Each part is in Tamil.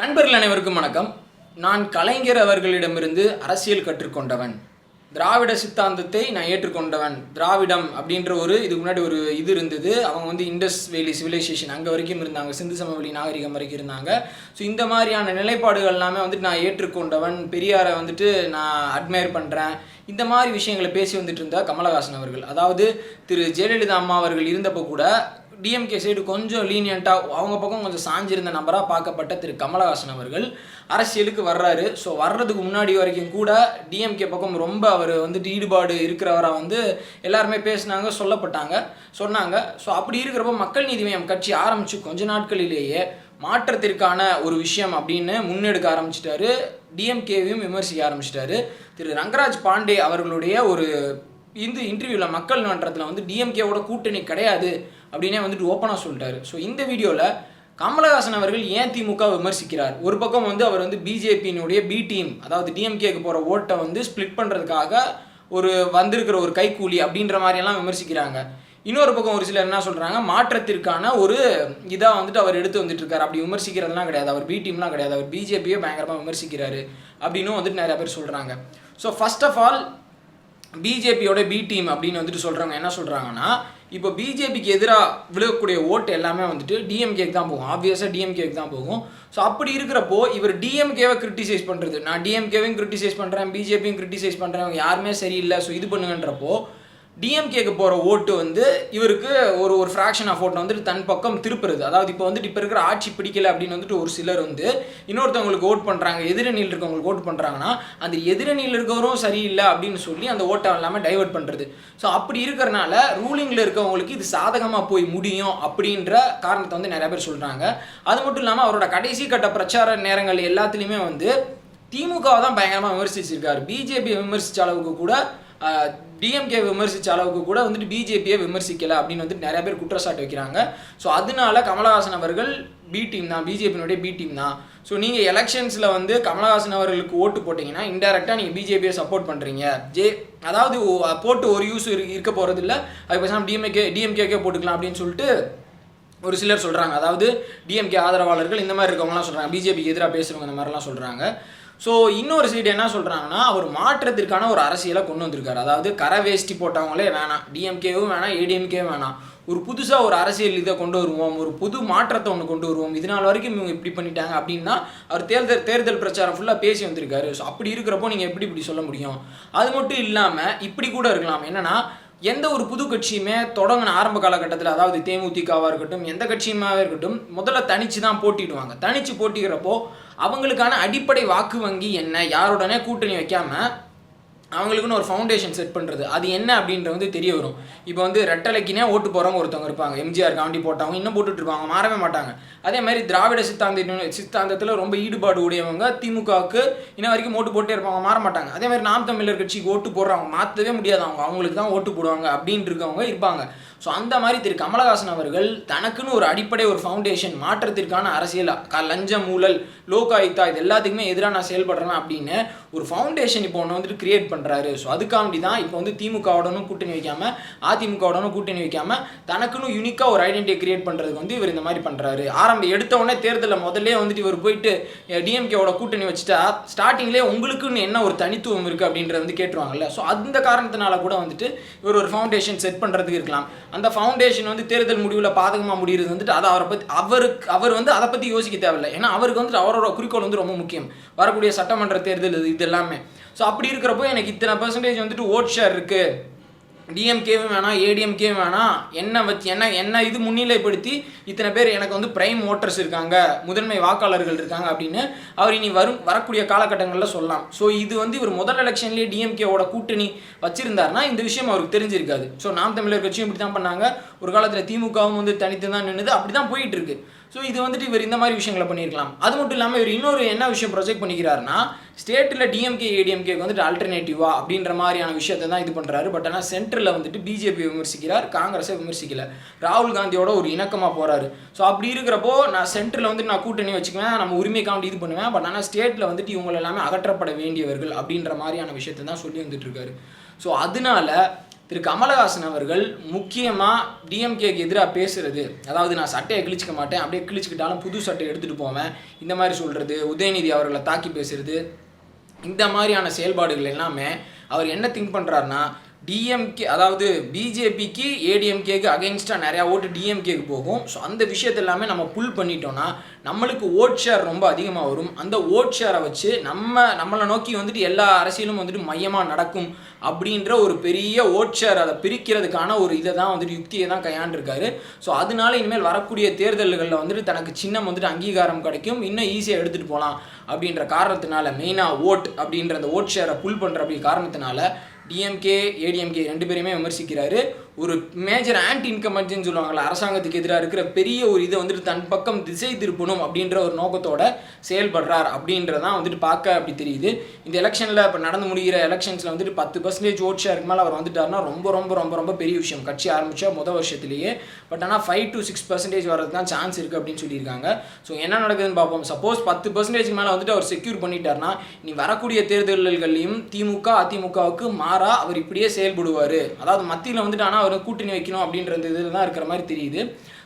நண்பர்கள் அனைவருக்கும் வணக்கம். நான் கலைஞர் அவர்களிடமிருந்து அரசியல் கற்றுக்கொண்டவன். திராவிட சித்தாந்தத்தை நான் ஏற்றுக்கொண்டவன். திராவிடம் அப்படின்ற ஒரு இதுக்கு முன்னாடி ஒரு இது இருந்தது. அவங்க வந்து இண்டஸ் வேலி சிவிலைசேஷன் அங்கே வரைக்கும் இருந்தாங்க. சிந்து சமவெளி நாகரிகம் வரைக்கும் இருந்தாங்க. ஸோ இந்த மாதிரியான நிலைப்பாடுகள் எல்லாமே வந்துட்டு நான் ஏற்றுக்கொண்டவன். பெரியாரை வந்துட்டு நான் அட்மையர் பண்ணுறேன் இந்த மாதிரி விஷயங்களை பேசி வந்துட்டு இருந்தால் கமலஹாசன் அவர்கள். அதாவது திரு ஜெயலலிதா அம்மா அவர்கள் இருந்தப்போ கூட டிஎம்கே சைடு கொஞ்சம் லீனியண்ட்டாக அவங்க பக்கம் கொஞ்சம் சாஞ்சிருந்த நபராக பார்க்கப்பட்ட திரு கமலஹாசன் அவர்கள். அரசியலுக்கு வர்றாரு. ஸோ வர்றதுக்கு முன்னாடி வரைக்கும் கூட டிஎம்கே பக்கம் ரொம்ப அவர் வந்துட்டு ஈடுபாடு இருக்கிறவராக வந்து எல்லாருமே பேசினாங்க சொல்லப்பட்டாங்க சொன்னாங்க. ஸோ அப்படி இருக்கிறப்போ மக்கள் நீதி மய்யம் கட்சி ஆரம்பித்து கொஞ்ச நாட்களிலேயே மாற்றத்திற்கான ஒரு விஷயம் அப்படின்னு முன்னெடுக்க ஆரம்பிச்சிட்டாரு. டிஎம்கேவையும் விமர்சிக்க ஆரம்பிச்சிட்டாரு. திரு ரங்கராஜ் பாண்டே அவர்களுடைய ஒரு இந்த இன்டர்வியூவில் மக்கள் மன்றத்தில் வந்து டிஎம்கேவோட கூட்டணி கிடையாது அப்படின்னே வந்துட்டு ஓப்பனாக சொல்லிட்டாரு. ஸோ இந்த வீடியோவில் கமலஹாசன் அவர்கள் ஏன் திமுக விமர்சிக்கிறார்? ஒரு பக்கம் வந்து அவர் வந்து பிஜேபியினுடைய பி டீம் அதாவது டிஎம்கேக்கு போகிற ஓட்டை வந்து ஸ்ப்ளிட் பண்ணுறதுக்காக ஒரு வந்திருக்கிற ஒரு கைக்கூலி அப்படின்ற மாதிரியெல்லாம் விமர்சிக்கிறாங்க. இன்னொரு பக்கம் ஒரு சிலர் என்ன சொல்கிறாங்க மாற்றத்திற்கான ஒரு இதாக வந்துட்டு அவர் எடுத்து வந்துட்டு இருக்காரு. அப்படி விமர்சிக்கிறதுலாம் கிடையாது. அவர் பி டீம்லாம் கிடையாது. அவர் பிஜேபியை பயங்கரமாக விமர்சிக்கிறாரு. அப்படின்னும் வந்துட்டு நிறைய பேர் சொல்கிறாங்க ஸோ ஃபர்ஸ்ட் ஆஃப் ஆல் பிஜேபியோட பி டீம் அப்படின்னு வந்துட்டு சொல்கிறவங்க என்ன சொல்கிறாங்கன்னா இப்போ பிஜேபிக்கு எதிராக விழுகக்கூடிய ஓட்டு எல்லாமே வந்துட்டு டிஎம்கேக்கு தான் போகும். ஆப்வியஸாக டிஎம்கேக்கு தான் போகும். ஸோ அப்படி இருக்கிறப்போ இவர் டிஎம்கேவை கிரிட்டிசைஸ் பண்ணுறது நான் டிஎம்கேவையும் கிரிட்டிசைஸ் பண்ணுறேன் பிஜேபியும் கிரிட்டிசைஸ் பண்ணுறேன் யாருமே சரியில்லை. ஸோ இது பண்ணுங்கன்றப்போ டிஎம்கேக்கு போகிற ஓட்டு வந்து இவருக்கு ஒரு ஒரு ஃப்ராக்ஷன் ஆஃப் ஓட்டை வந்துட்டு தன் பக்கம் திருப்புறது. அதாவது இப்போ வந்துட்டு இப்போ இருக்கிற ஆட்சி பிடிக்கல அப்படின்னு வந்துட்டு ஒரு சிலர் வந்து இன்னொருத்தவங்களுக்கு ஓட் பண்ணுறாங்க எதிரணியில் இருக்கவங்களுக்கு ஓட் பண்ணுறாங்கன்னா அந்த எதிரணியில் இருக்கவரும் சரியில்லை அப்படின்னு சொல்லி அந்த ஓட்டை எல்லாமே டைவர்ட் பண்ணுறது ஸோ அப்படி இருக்கிறனால ரூலிங்கில் இருக்கவங்களுக்கு இது சாதகமாக போய் முடியும் அப்படின்ற காரணத்தை வந்து நிறைய பேர் சொல்கிறாங்க அது மட்டும் இல்லாமல் அவரோட கடைசி கட்ட பிரச்சார நேரங்கள் எல்லாத்துலேயுமே வந்து திமுகவை தான் பயங்கரமாக விமர்சிச்சிருக்காரு. பிஜேபி விமர்சித்த அளவுக்கு கூட டிஎம்கே விமர்சித்த அளவுக்கு கூட வந்துட்டு பிஜேபியை விமர்சிக்கலை அப்படின்னு வந்துட்டு நிறைய பேர் குற்றச்சாட்டு வைக்கிறாங்க. ஸோ அதனால கமலஹாசன் அவர்கள் பி டீம் தான் பிஜேபியினுடைய பி டீம் தான். ஸோ நீங்கள் எலெக்ஷன்ஸில் வந்து கமலஹாசன் அவர்களுக்கு ஓட்டு போட்டிங்கன்னா இன்டெரக்டாக நீங்கள் பிஜேபியை சப்போர்ட் பண்ணுறீங்க ஜே அதாவது போட்டு ஒரு யூஸ் இருக்க போகிறது இல்லை. அது பேசாமல் டிஎம்கே டிஎம்கேக்கே போட்டுக்கலாம் அப்படின்னு சொல்லிட்டு ஒரு சிலர் சொல்கிறாங்க அதாவது டிஎம்கே ஆதரவாளர்கள் இந்த மாதிரி இருக்கவங்கலாம் சொல்கிறாங்க பிஜேபிக்கு எதிராக பேசுகிறவங்க இந்த மாதிரிலாம் சொல்கிறாங்க ஸோ இன்னொரு சைடு என்ன சொல்கிறாங்கன்னா அவர் மாற்றத்திற்கான ஒரு அரசியலை கொண்டு வந்திருக்காரு. அதாவது கரை வேஷ்டி போட்டவங்களே வேணாம் டிஎம்கேவும் வேணாம் ஏடிஎம்கேவும் வேணாம். ஒரு புதுசாக ஒரு அரசியல் இதை கொண்டு வருவோம் ஒரு புது மாற்றத்தை ஒன்று கொண்டு வருவோம். இது நாள் வரைக்கும் இவங்க இப்படி பண்ணிட்டாங்க அப்படின்னா அவர் தேர்தல் தேர்தல் பிரச்சாரம் ஃபுல்லாக பேசி வந்திருக்காரு. ஸோ அப்படி இருக்கிறப்போ நீங்கள் எப்படி இப்படி சொல்ல முடியும்? அது மட்டும் இல்லாமல் இப்படி கூட இருக்கலாம். என்னென்னா எந்த ஒரு புது கட்சியுமே தொடங்கின ஆரம்ப காலகட்டத்தில் அதாவது தேமுதிகவாக இருக்கட்டும் எந்த கட்சியுமாவே இருக்கட்டும் முதல்ல தனிச்சு தான் போட்டிடுவாங்க. தனிச்சு போட்டிக்கிறப்போ அவங்களுக்கான அடிப்படை வாக்கு வங்கி என்ன? யாருடனே கூட்டணி வைக்காமல் அவங்களுக்குன்னு ஒரு ஃபவுண்டேஷன் செட் பண்ணுறது அது என்ன அப்படின்றது வந்து தெரிய வரும். இப்போ வந்து ரெட்டலைக்குனே ஓட்டு போகிறவங்க ஒருத்தவங்க இருப்பாங்க. எம்ஜிஆர் காண்டி போட்டவங்க இன்னும் போட்டுட்டு இருப்பாங்க. மாறவே மாட்டாங்க. அதே மாதிரி திராவிட சித்தாந்த சித்தாந்தத்தில் ரொம்ப ஈடுபாடு உடையவங்க திமுகவுக்கு இன்ன வரைக்கும் ஓட்டு போட்டே இருப்பாங்க மாற மாட்டாங்க. அதே மாதிரி நாம் தமிழர் கட்சிக்கு ஓட்டு போடுறவங்க மாற்றவே முடியாது. அவங்க அவங்களுக்கு தான் ஓட்டு போடுவாங்க அப்படின்னு இருக்கவங்க இருப்பாங்க. ஸோ அந்த மாதிரி திரு கமலஹாசன் அவர்கள் தனக்குன்னு ஒரு அடிப்படை ஒரு ஃபவுண்டேஷன் மாற்றத்திற்கான அரசியல் லஞ்சம் ஊழல் லோகாயுக்தா இது எல்லாத்துக்குமே எதிராக நான் செயல்படுறேன் அப்படின்னு ஒரு ஃபவுண்டேஷன் இப்போ ஒன்று வந்துட்டு கிரியேட் பண்ணுறாரு ஸோ அதுக்காண்டி தான் இப்போ வந்து திமுகவுடனும் கூட்டணி வைக்காமல் அதிமுகவுடனும் கூட்டணி வைக்காமல் தனக்குன்னு யூனிக்காக ஒரு ஐடென்டிட்டி கிரியேட் பண்ணுறதுக்கு வந்து இவர் இந்த மாதிரி பண்ணுறாரு ஆரம்ப எடுத்த உடனே தேர்தலில் முதல்ல வந்துட்டு இவர் போயிட்டு டிஎம்கேவோட கூட்டணி வச்சுட்டா ஸ்டார்டிங்லேயே உங்களுக்குன்னு என்ன ஒரு தனித்துவம் இருக்குது அப்படின்றத வந்து கேட்டுருவாங்கல்ல. ஸோ அந்த காரணத்தினால கூட வந்துட்டு இவர் ஒரு ஃபவுண்டேஷன் செட் பண்ணுறதுக்கு இருக்கலாம். அந்த ஃபவுண்டேஷன் வந்து தேர்தல் முடிவில் பாதகமாக முடிகிறது வந்துட்டு அதை அவரை பற்றி அவருக்கு அவர் வந்து அதை பற்றி யோசிக்க தேவையில்லை. ஏன்னா அவருக்கு வந்துட்டு அவரோட குறிக்கோள் வந்து ரொம்ப முக்கியம். வரக்கூடிய சட்டமன்ற தேர்தல் இது இது எல்லாமே ஸோ அப்படி இருக்கிறப்போ எனக்கு இத்தனை பர்சன்டேஜ் வந்துட்டு ஓட் ஷேர் இருக்குது டிஎம்கேவும் வேணாம் ஏடிஎம்கேவும் வேணாம். என்ன வச்சு என்ன என்ன இது முன்னிலைப்படுத்தி இத்தனை பேர் எனக்கு வந்து பிரைம் ஓட்டர்ஸ் இருக்காங்க முதன்மை வாக்காளர்கள் இருக்காங்க அப்படின்னு அவர் இனி வரும் வரக்கூடிய காலகட்டங்களில் சொல்லலாம். ஸோ இது வந்து இவர் முதல் எலெக்ஷன்லேயே டிஎம்கேவோட கூட்டணி வச்சிருந்தாருன்னா இந்த விஷயம் அவருக்கு தெரிஞ்சிருக்காது. ஸோ நாம் தமிழர் கட்சியும் இப்படி தான் பண்ணாங்க. ஒரு காலத்தில் திமுகவும் வந்து தனித்து தான் நின்றுது அப்படி தான் போயிட்டு இருக்கு. ஸோ இது வந்துட்டு இவர் இந்த மாதிரி விஷயங்களை பண்ணியிருக்கலாம். அது மட்டும் இல்லாமல் இவர் இன்னொரு என்ன விஷயம் ப்ரொஜெக்ட் பண்ணிக்கிறாருன்னா ஸ்டேட்டில் டிஎம்கே ஏடிஎம்கேக்கு வந்துட்டு ஆல்டர்னேட்டிவா அப்படின்ற மாதிரியான விஷயத்தை தான் இது பண்ணுறாரு பட் ஆனால் சென்டரில் வந்துட்டு பிஜேபி விமர்சிக்கிறார் காங்கிரஸை விமர்சிக்கல. ராகுல் காந்தியோட ஒரு இணக்கமாக போகிறாரு ஸோ அப்படி இருக்கிறப்போ நான் சென்ட்ரில் வந்துட்டு நான் கூட்டணி வச்சுக்குவேன் நம்ம உரிமைக்காண்டி இது பண்ணுவேன். பட் ஆனால் ஸ்டேட்டில் வந்துட்டு இவங்க எல்லாமே அகற்றப்பட வேண்டியவர்கள் அப்படின்ற மாதிரியான விஷயத்தை தான் சொல்லி வந்துட்டு இருக்காரு. ஸோ அதனால திரு கமலஹாசன் அவர்கள் முக்கியமாக டிஎம்கேக்கு எதிராக பேசுறது. அதாவது நான் சட்டையை கிழிச்சிக்க மாட்டேன் அப்படியே கிழிச்சிக்கிட்டாலும் புது சட்டையை எடுத்துகிட்டு போவேன். இந்த மாதிரி சொல்கிறது உதயநிதி அவர்களை தாக்கி பேசுறது. இந்த மாதிரியான செயல்பாடுகள் எல்லாமே அவர் என்ன திங்க் பண்ணுறாருன்னா டிஎம்கே அதாவது பிஜேபிக்கு ஏடிஎம்கேக்கு அகைன்ஸ்டாக நிறையா ஓட்டு டிஎம்கேக்கு போகும். ஸோ அந்த விஷயத்தை எல்லாமே நம்ம புல் பண்ணிட்டோம்னா நம்மளுக்கு ஓட் ஷேர் ரொம்ப அதிகமாக வரும். அந்த ஓட் ஷேரை வச்சு நம்ம நம்மளை நோக்கி வந்துட்டு எல்லா அரசியலும் வந்துட்டு மையமாக நடக்கும் அப்படின்ற ஒரு பெரிய ஓட் ஷேர் அதை பிரிக்கிறதுக்கான ஒரு இதை தான் வந்துட்டு யுக்தியை தான் கையாண்டிருக்காரு. ஸோ அதனால இனிமேல் வரக்கூடிய தேர்தல்களில் வந்துட்டு தனக்கு சின்னம் வந்துட்டு அங்கீகாரம் கிடைக்கும். இன்னும் ஈஸியாக எடுத்துகிட்டு போகலாம் அப்படின்ற காரணத்தினால மெயினாக ஓட் அப்படின்ற அந்த ஓட் ஷேரை புல் பண்ணுற அப்படி காரணத்தினால டிஎம்கே ஏடிஎம்கே ரெண்டு பேருமே விமர்சிக்கிறாரு. ஒரு மேஜர் ஆன்டி இன்கம்பன்சின்னு சொல்லுவாங்கல்ல அரசாங்கத்துக்கு எதிராக இருக்கிற பெரிய ஒரு இதை வந்துட்டு தன் பக்கம் திசை திருப்பணும் அப்படின்ற ஒரு நோக்கத்தோட செயல்படுறார் அப்படின்றதான் வந்துட்டு பார்க்க அப்படி தெரியுது. இந்த எலெக்ஷனில் இப்போ நடந்து முடிகிற எலெக்ஷன்ஸில் வந்துட்டு பத்து பர்சன்டேஜ் ஓட் ஷேருக்கு மேலே அவர் வந்துட்டாருன்னா ரொம்ப ரொம்ப ரொம்ப ரொம்ப பெரிய விஷயம். கட்சி ஆரம்பித்தா முதல் வருஷத்துலேயே. பட் ஆனால் ஃபைவ் டு சிக்ஸ் பர்சன்டேஜ் வரது தான் சான்ஸ் இருக்குது அப்படின்னு சொல்லியிருக்காங்க. ஸோ என்ன நடக்குதுன்னு பார்ப்போம். சப்போஸ் பத்து பர்சன்டேஜ் மேலே வந்துட்டு அவர் செக்யூர் பண்ணிட்டாருன்னா நீ வரக்கூடிய தேர்தல்கள்லையும் திமுக அதிமுகவுக்கு மாறா அவர் இப்படியே செயல்படுவார். அதாவது மத்தியில் வந்துட்டு ஆனால் அவர் கூட்டணி வைக்கணும் அப்படின்றது இதில் தான் இருக்கிற மாதிரி தெரியுது.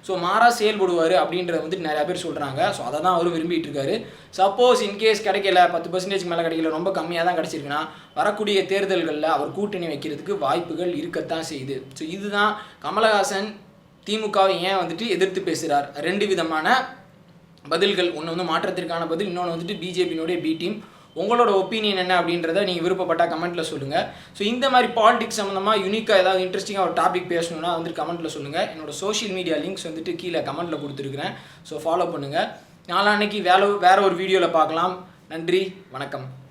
ஸோ மாறா செயல்படுவார் அப்படின்றத வந்துட்டு நிறையா பேர் சொல்கிறாங்க ஸோ அதை தான் அவர் விரும்பிட்டு இருக்காரு சப்போஸ் இன்கேஸ் கிடைக்கல பத்து பர்சன்டேஜ் மேலே கிடைக்கல ரொம்ப கம்மியாக தான் கிடச்சிருக்குன்னா வரக்கூடிய தேர்தல்களில் அவர் கூட்டணி வைக்கிறதுக்கு வாய்ப்புகள் இருக்கத்தான் செய்யுது. ஸோ இதுதான் கமலஹாசன் திமுகவை ஏன் வந்துட்டு எதிர்த்து பேசுகிறார் ரெண்டு விதமான பதில்கள். ஒன்று வந்து மாற்றத்திற்கான பதில் இன்னொன்று வந்துட்டு பிஜேபியினுடைய பி டீம் உங்களோட ஒப்பீனியன் என்ன அப்படின்றத நீங்கள் விருப்பப்பட்டால் கமெண்ட்டில் சொல்லுங்கள் ஸோ இந்த மாதிரி பாலிடிக்ஸ் சம்மந்தமாக யூனிக்காக ஏதாவது இன்ட்ரெஸ்டிங்காக ஒரு டாபிக் பேசணும்னா வந்துட்டு கமெண்ட்டில் சொல்லுங்கள் என்னோட சோஷியல் மீடியா லிங்க்ஸ் வந்துட்டு கீழே கமெண்ட்டில் கொடுத்துருக்குறேன். ஸோ ஃபாலோ பண்ணுங்கள் நாளான்னைக்கு வேலை வேறு ஒரு வீடியோவில் பார்க்கலாம். நன்றி. வணக்கம்.